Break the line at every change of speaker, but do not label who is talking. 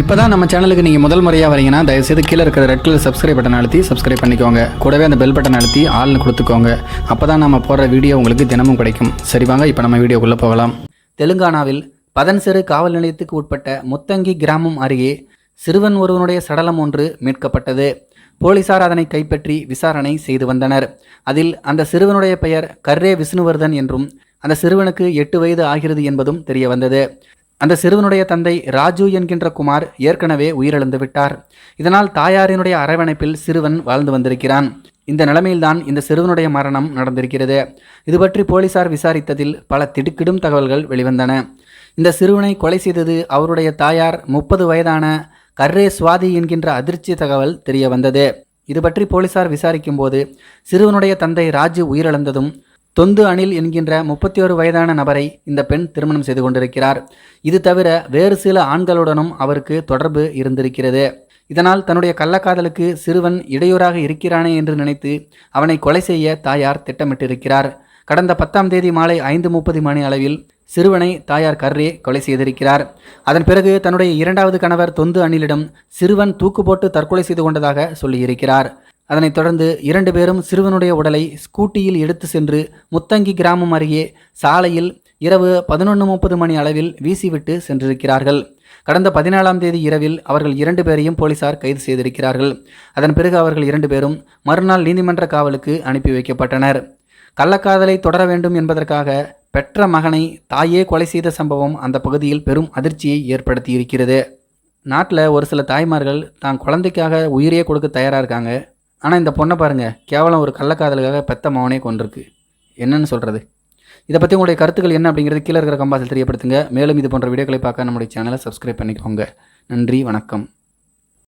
இப்போ தான் நம்ம சேனலுக்கு நீங்கள் முதல் முறையாக வரீங்கன்னா தயவுசெய்து கீழே இருக்கிற ரெட் கலர் சப்ஸ்கிரைப் பட்டன் அழுத்தி சப்ஸ்கிரைப் பண்ணிக்கோங்க. கூடவே அந்த பெல் பட்டன் அழுத்தி ஆள்னு கொடுத்துக்கோங்க. அப்போ தான் நம்ம போடுற வீடியோ உங்களுக்கு தினமும் கிடைக்கும். சரி வாங்க இப்போ நம்ம வீடியோக்குள்ளே போகலாம். தெலுங்கானாவில் பதன்செரு காவல் நிலையத்துக்கு உட்பட்ட முத்தங்கி கிராமம் அருகே சிறுவன் ஒருவனுடைய சடலம் ஒன்று மீட்கப்பட்டது. போலீசார் அதனை கைப்பற்றி விசாரணை செய்து வந்தனர். அதில் அந்த சிறுவனுடைய பெயர் கர்ரே விஷ்ணுவர்தன் என்றும் அந்த சிறுவனுக்கு எட்டு வயது ஆகிறது என்பதும் தெரிய வந்தது. அந்த சிறுவனுடைய தந்தை ராஜு என்கின்ற குமார் ஏற்கனவே உயிரிழந்து விட்டார். இதனால் தாயாரினுடைய அரவணைப்பில் சிறுவன் வாழ்ந்து வந்திருக்கிறான். இந்த நிலைமையில்தான் இந்த சிறுவனுடைய மரணம் நடந்திருக்கிறது. இது பற்றி போலீசார் விசாரித்ததில் பல திடுக்கிடும் தகவல்கள் வெளிவந்தன. இந்த சிறுவனை கொலை செய்தது அவருடைய தாயார் முப்பது வயதான கர்ரே சுவாதி என்கின்ற அதிர்ச்சி தகவல் தெரிய வந்தது இது பற்றி போலீசார் விசாரிக்கும் போது சிறுவனுடைய தந்தை ராஜு உயிரிழந்ததும் தொந்து அணில் என்கின்ற முப்பத்தி ஒரு வயதான நபரை இந்த பெண் திருமணம் செய்து கொண்டிருக்கிறார். இது தவிர வேறு சில ஆண்களுடனும் அவருக்கு தொடர்பு இருந்திருக்கிறது. இதனால் தன்னுடைய கள்ளக்காதலுக்கு சிறுவன் இடையூறாக இருக்கிறானே என்று நினைத்து அவனை கொலை செய்ய தாயார் திட்டமிட்டிருக்கிறார். கடந்த பத்தாம் தேதி மாலை ஐந்து முப்பது மணி அளவில் சிறுவனை தாயார் கர்ரே கொலை செய்திருக்கிறார். அதன் பிறகு தன்னுடைய இரண்டாவது கணவர் தொந்து அணிலிடம் சிறுவன் தூக்கு போட்டு தற்கொலை செய்து கொண்டதாக சொல்லியிருக்கிறார். அதனைத் தொடர்ந்து இரண்டு பேரும் சிறுவனுடைய உடலை ஸ்கூட்டியில் எடுத்து சென்று முத்தங்கி கிராமம் அருகே சாலையில் இரவு பதினொன்று முப்பது மணி அளவில் வீசிவிட்டு சென்றிருக்கிறார்கள். கடந்த பதினாலாம் தேதி இரவில் அவர்கள் இரண்டு பேரையும் போலீசார் கைது செய்திருக்கிறார்கள். அதன் பிறகு அவர்கள் இரண்டு பேரும் மறுநாள் நீதிமன்ற காவலுக்கு அனுப்பி வைக்கப்பட்டனர். கள்ளக்காதலை தொடர வேண்டும் என்பதற்காக பெற்ற மகனை தாயே கொலை செய்த சம்பவம் அந்த பகுதியில் பெரும் அதிர்ச்சியை ஏற்படுத்தியிருக்கிறது. நாட்டில் ஒரு சில தாய்மார்கள் தான் குழந்தைக்காக உயிரையே கொடுக்க தயாராக இருக்காங்க. ஆனால் இந்த பொண்ணை பாருங்கள் கேவலம் ஒரு கள்ளக்காதலுக்காக பெத்த மகனே கொண்டிருக்கு என்னன்னு சொல்கிறது இதை பற்றி உங்களுடைய கருத்துக்கள் என்ன அப்படிங்கிறது கீழே இருக்கிற கம்பாசில் தெரியப்படுத்துங்க. மேலும் இது போன்ற வீடியோக்களை பார்க்க நம்முடைய சேனலை சப்ஸ்கிரைப் பண்ணிக்கோங்க. நன்றி வணக்கம்.